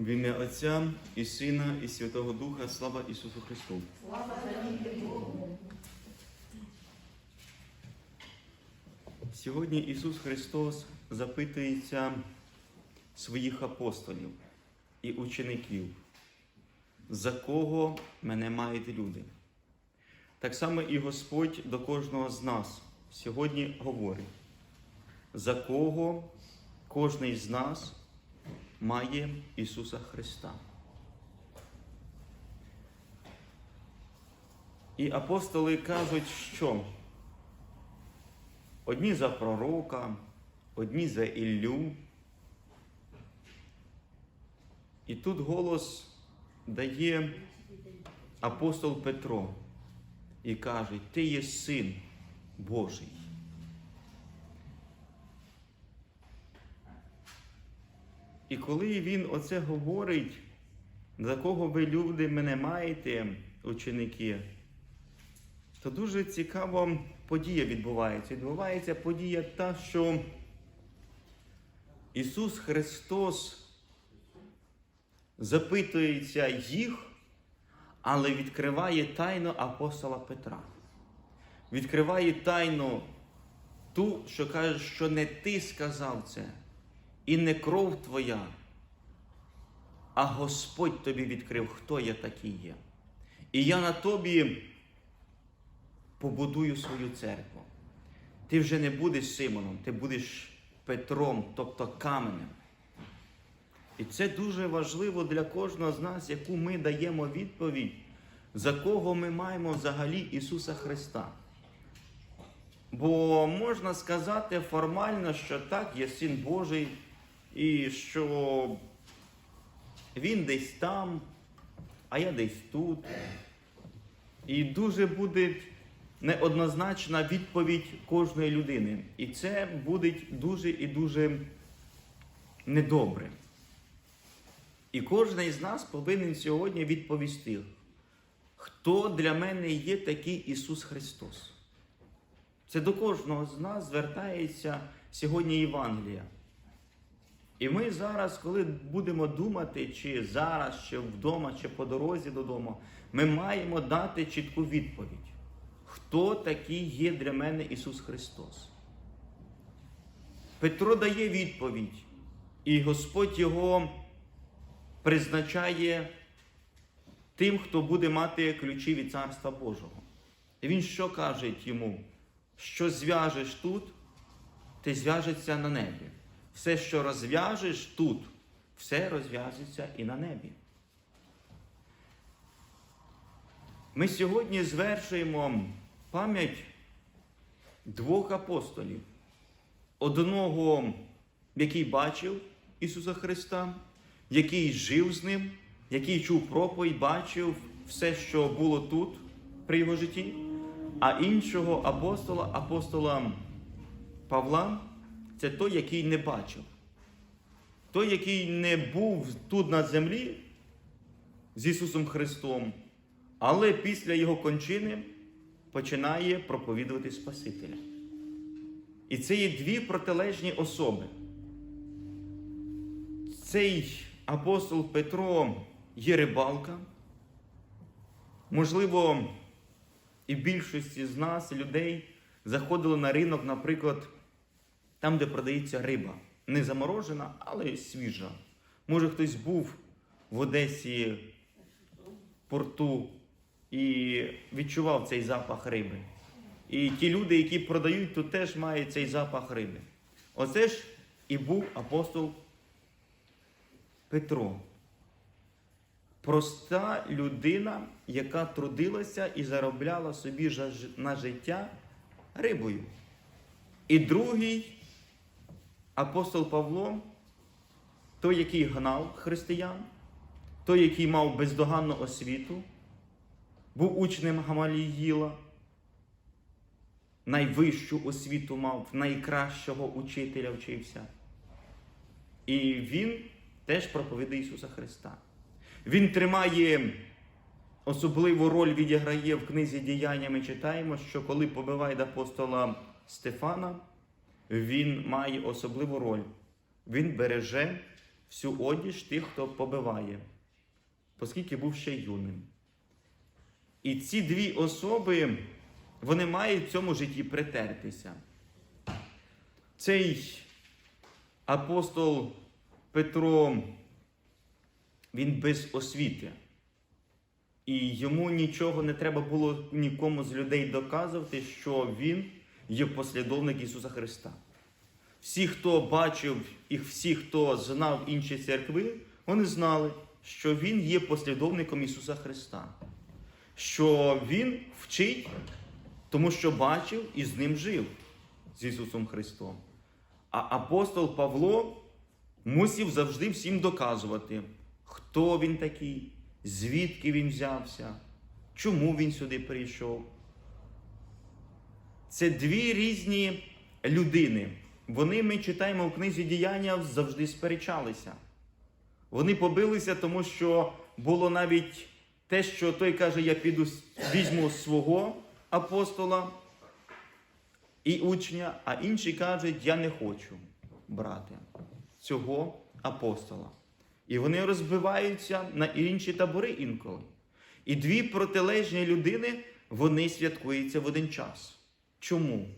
В ім'я Отця і Сина, і Святого Духа, слава Ісусу Христу. Слава Богу! Сьогодні Ісус Христос запитується своїх апостолів і учеників, за кого мене мають люди. Так само і Господь до кожного з нас сьогодні говорить, за кого кожний з нас має Ісуса Христа. І апостоли кажуть, що одні за пророка, одні за Іллю. І тут голос дає апостол Петро і каже, Ти є син Божий. І коли він оце говорить, за кого ви люди мене маєте, ученики, то дуже цікава подія відбувається. Відбувається подія та, що Ісус Христос запитується їх, але відкриває тайну апостола Петра. Відкриває тайну ту, що каже, що не ти сказав це, і не кров твоя, а Господь тобі відкрив, хто я такий є. І я на тобі побудую свою церкву. Ти вже не будеш Симоном, ти будеш Петром, тобто каменем. І це дуже важливо для кожного з нас, яку ми даємо відповідь, за кого ми маємо взагалі Ісуса Христа. Бо можна сказати формально, що так, є Син Божий, і що Він десь там, а я десь тут. І дуже буде неоднозначна відповідь кожної людини. І це буде дуже і дуже недобре. І кожен із нас повинен сьогодні відповісти, хто для мене є такий Ісус Христос. Це до кожного з нас звертається сьогодні Євангелія. І ми зараз, коли будемо думати, чи зараз, чи вдома, чи по дорозі додому, ми маємо дати чітку відповідь, хто такий є для мене Ісус Христос. Петро дає відповідь, і Господь його призначає тим, хто буде мати ключі від Царства Божого. І він що каже йому? Що зв'яжеш тут, ти зв'яжеться на небі. Все, що розв'яжеш тут, все розв'яжеться і на небі. Ми сьогодні звершуємо пам'ять двох апостолів. Одного, який бачив Ісуса Христа, який жив з ним, який чув проповідь, бачив все, що було тут при його житті, а іншого апостола, апостола Павла, це той, який не бачив. Той, який не був тут на землі з Ісусом Христом, але після Його кончини починає проповідувати Спасителя. І це є дві протилежні особи. Цей апостол Петро є рибалка. Можливо, і більшості з нас, людей, заходили на ринок, наприклад, там, де продається риба. Не заморожена, але свіжа. Може, хтось був в Одесі порту і відчував цей запах риби. І ті люди, які продають, тут теж мають цей запах риби. Оце ж і був апостол Петро. Проста людина, яка трудилася і заробляла собі на життя рибою. І другий апостол Павло, той, який гнав християн, той, який мав бездоганну освіту, був учнем Гамаліїла, найвищу освіту мав, найкращого учителя вчився. І він теж проповідає Ісуса Христа. Він тримає особливу роль відіграє в книзі діяння. Ми читаємо, що коли побивають апостола Стефана, він має особливу роль. Він береже всю одіж тих, хто побиває, оскільки був ще юним. І ці дві особи, вони мають в цьому житті притертися. Цей апостол Петро, він без освіти. І йому нічого не треба було нікому з людей доказувати, що він є послідовник Ісуса Христа. Всі, хто бачив і всі, хто знав інші церкви, вони знали, що Він є послідовником Ісуса Христа, що Він вчить, тому що бачив і з ним жив з Ісусом Христом. А апостол Павло мусив завжди всім доказувати, хто він такий, звідки він взявся, чому він сюди прийшов. Це дві різні людини. Вони, ми читаємо в книзі діяння, завжди сперечалися. Вони побилися, тому що було навіть те, що той каже, я піду візьму свого апостола і учня, а інші кажуть, я не хочу брати цього апостола. І вони розбиваються на інші табори інколи. І дві протилежні людини вони святкуються в один час. Чому?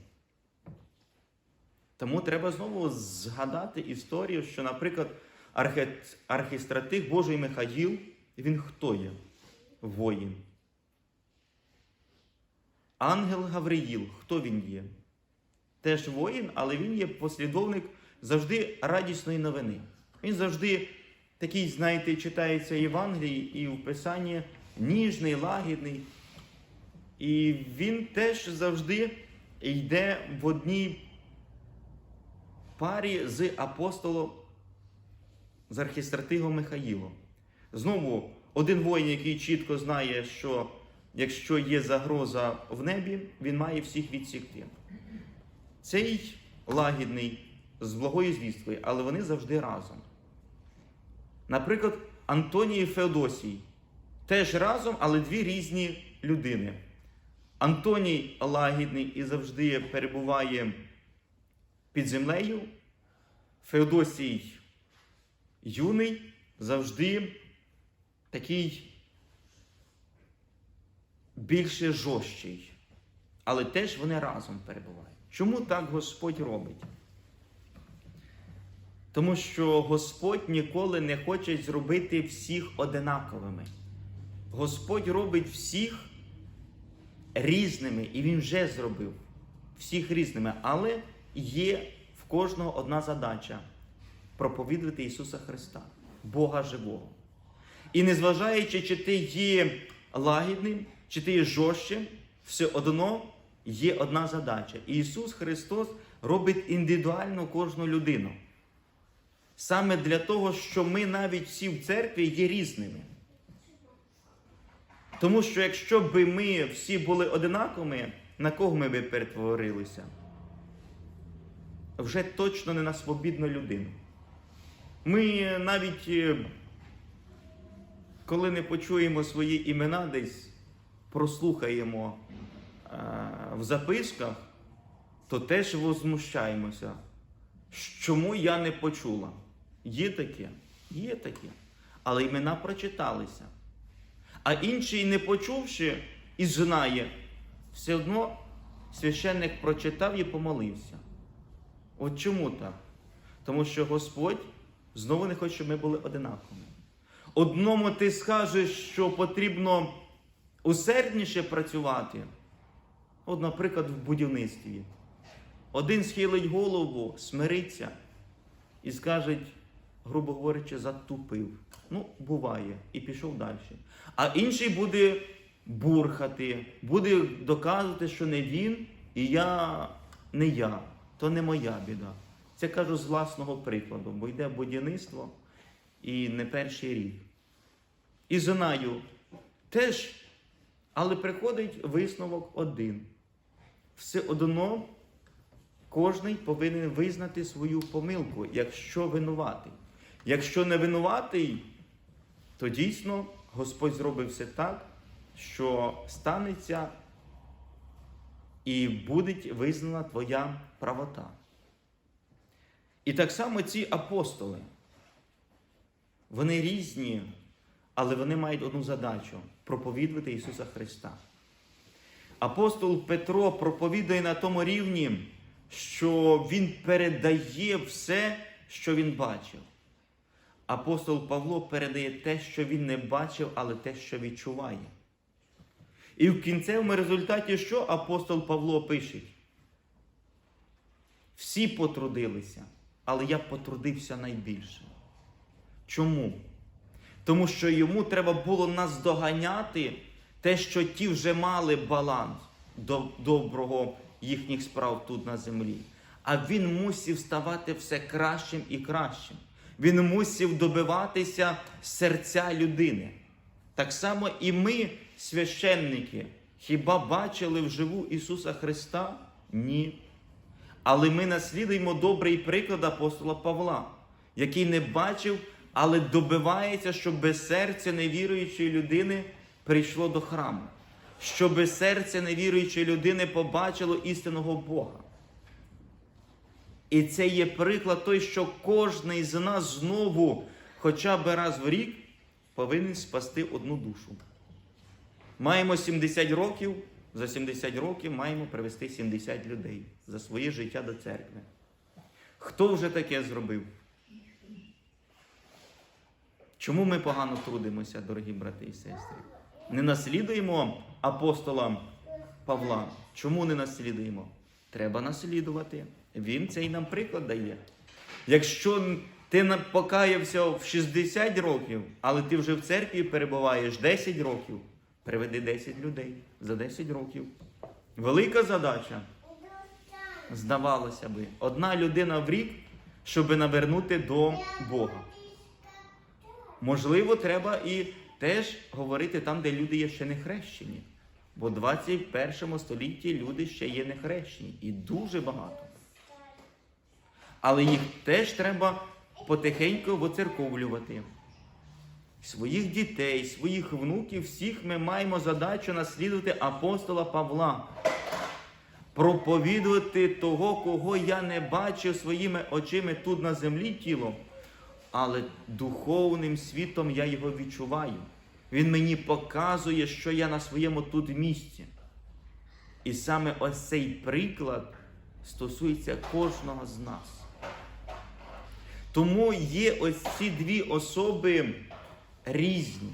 Тому треба знову згадати історію, що, наприклад, архістратих Божий Михаїл, він хто є? Воїн. Ангел Гавриїл, хто він є? Теж воїн, але він є послідовник завжди радісної новини. Він завжди такий, знаєте, читається Євангелії і в Писанні ніжний, лагідний. І він теж завжди йде в одній парі з апостолом, з архістратигом Михаїлом. Знову один воїн, який чітко знає, що якщо є загроза в небі, він має всіх відсікти. Цей лагідний з благою звісткою, але вони завжди разом. Наприклад, Антоній і Феодосій теж разом, але дві різні людини. Антоній лагідний і завжди перебуває під землею. Феодосій юний завжди такий більше жорсткий. Але теж вони разом перебувають. Чому так Господь робить? Тому що Господь ніколи не хоче зробити всіх одинаковими. Господь робить всіх різними, і Він вже зробив всіх різними. Але є в кожного одна задача проповідувати Ісуса Христа, Бога живого. І незважаючи, чи ти є лагідним, чи ти є жорстким, все одно є одна задача. І Ісус Христос робить індивідуально кожну людину. Саме для того, що ми навіть всі в церкві є різними. Тому що якщо б ми всі були одинаковими, на кого ми би перетворилися? Вже точно не на свобідну людину. Ми навіть, е, коли не почуємо свої імена, десь прослухаємо е, в записках, то теж возмущаємося. Чому я не почула? Є таке? Є таке. Але імена прочиталися. А інший, не почувши і знає, все одно священник прочитав і помолився. От чому так? Тому що Господь знову не хоче, щоб ми були одинаковими. Одному ти скажеш, що потрібно усердніше працювати. От, наприклад, в будівництві. Один схилить голову, смириться і скаже, грубо говорячи, затупив. Ну, буває, і пішов далі. А інший буде бурхати, буде доказувати, що не він, і я не я, то не моя біда. Це кажу з власного прикладу, бо йде будівництво і не перший рік. І знаю теж, але приходить висновок один. Все одно кожний повинен визнати свою помилку, якщо винуватий. Якщо не винуватий, то дійсно Господь зробив все так, що станеться і буде визнана твоя правота. І так само ці апостоли. Вони різні, але вони мають одну задачу проповідувати Ісуса Христа. Апостол Петро проповідує на тому рівні, що він передає все, що він бачив. Апостол Павло передає те, що він не бачив, але те, що відчуває. І в кінцевому результаті, що апостол Павло пише? Всі потрудилися, але я потрудився найбільше. Чому? Тому що йому треба було наздоганяти те, що ті вже мали баланс до доброго їхніх справ тут на землі. А він мусив ставати все кращим і кращим. Він мусив добиватися серця людини. Так само і ми, священники, хіба бачили вживу Ісуса Христа? Ні. Але ми наслідуємо добрий приклад апостола Павла, який не бачив, але добивається, щоб без серця невіруючої людини прийшло до храму, щоб серце невіруючої людини побачило істинного Бога. І це є приклад той, що кожен з нас знову, хоча б раз в рік, повинен спасти одну душу. Маємо 70 років, за 70 років маємо привести 70 людей за своє життя до церкви. Хто вже таке зробив? Чому ми погано трудимося, дорогі брати і сестри? Не наслідуємо апостола Павла. Чому не наслідуємо? Треба наслідувати. Він цей нам приклад дає. Якщо ти покаявся в 60 років, але ти вже в церкві перебуваєш 10 років, приведи 10 людей за 10 років. Велика задача. Здавалося би, одна людина в рік, щоб навернути до Бога. Можливо, треба і теж говорити там, де люди є ще не хрещені. Бо в 21 столітті люди ще є не хрещені. І дуже багато. Але їх теж треба потихеньку воцерковлювати. Своїх дітей, своїх внуків, всіх ми маємо задачу наслідувати апостола Павла. Проповідувати того, кого я не бачив своїми очима тут на землі тілом, але духовним світом я його відчуваю. Він мені показує, що я на своєму тут місці. І саме ось цей приклад стосується кожного з нас. Тому є ось ці дві особи різні,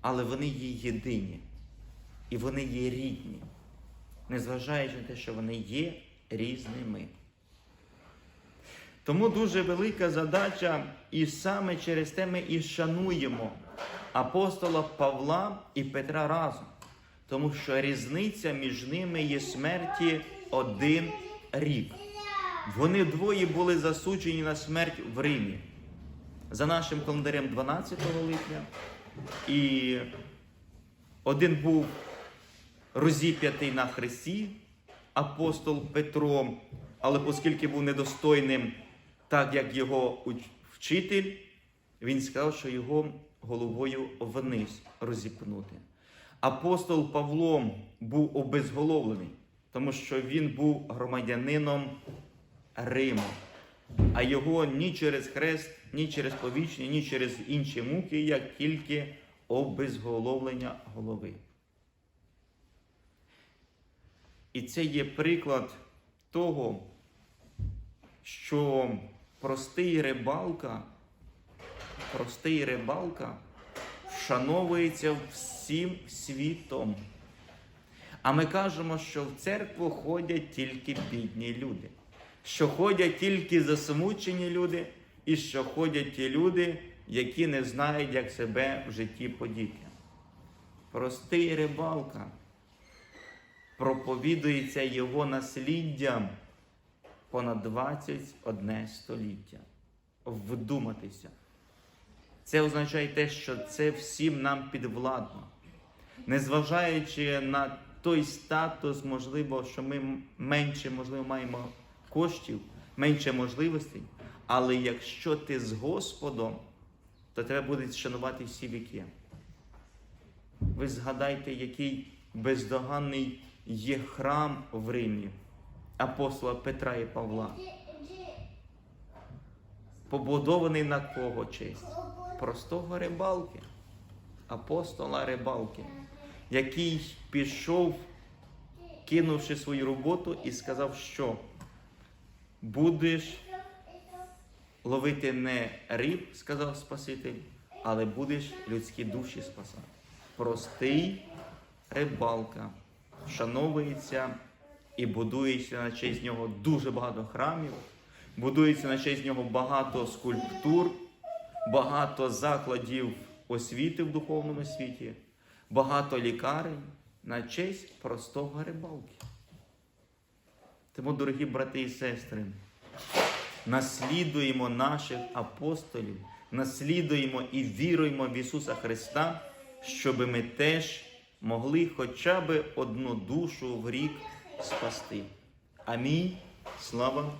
але вони є єдині. І вони є рідні, незважаючи на те, що вони є різними. Тому дуже велика задача, і саме через те ми і шануємо апостола Павла і Петра разом, тому що різниця між ними є смерті один рік. Вони двоє були засуджені на смерть в Римі. За нашим календарем 12 липня. І один був розіп'ятий на хресті, апостол Петро, але оскільки був недостойним, так як його вчитель, він сказав, що його головою вниз розіпнути. Апостол Павло був обезголовлений, тому що він був громадянином Риму. А його ні через хрест, ні через повічення, ні через інші муки, як тільки обезголовлення голови. І це є приклад того, що простий рибалка, простий рибалка вшановується всім світом. А ми кажемо, що в церкву ходять тільки бідні люди, що ходять тільки засмучені люди, і що ходять ті люди, які не знають, як себе в житті подіти. Простий рибалка проповідується його насліддям понад 21 століття. Вдуматися. Це означає те, що це всім нам підвладно. Незважаючи на той статус, можливо, що ми менше, можливо, маємо коштів, менше можливостей, але якщо ти з Господом, то тебе будуть шанувати всі віки. Ви згадайте, який бездоганний є храм в Римі апостола Петра і Павла. побудований на кого честь? Простого рибалки, апостола рибалки, який пішов, кинувши свою роботу, і сказав, що будеш ловити не риб, сказав Спаситель, але будеш людські душі спасати. Простий рибалка вшановується і будується на честь нього дуже багато храмів, будується на честь нього багато скульптур, багато закладів освіти в духовному світі, багато лікарень на честь простого рибалки. Тому, дорогі брати і сестри, наслідуємо наших апостолів, наслідуємо і віруємо в Ісуса Христа, щоб ми теж могли хоча б одну душу в рік спасти. Амінь. Слава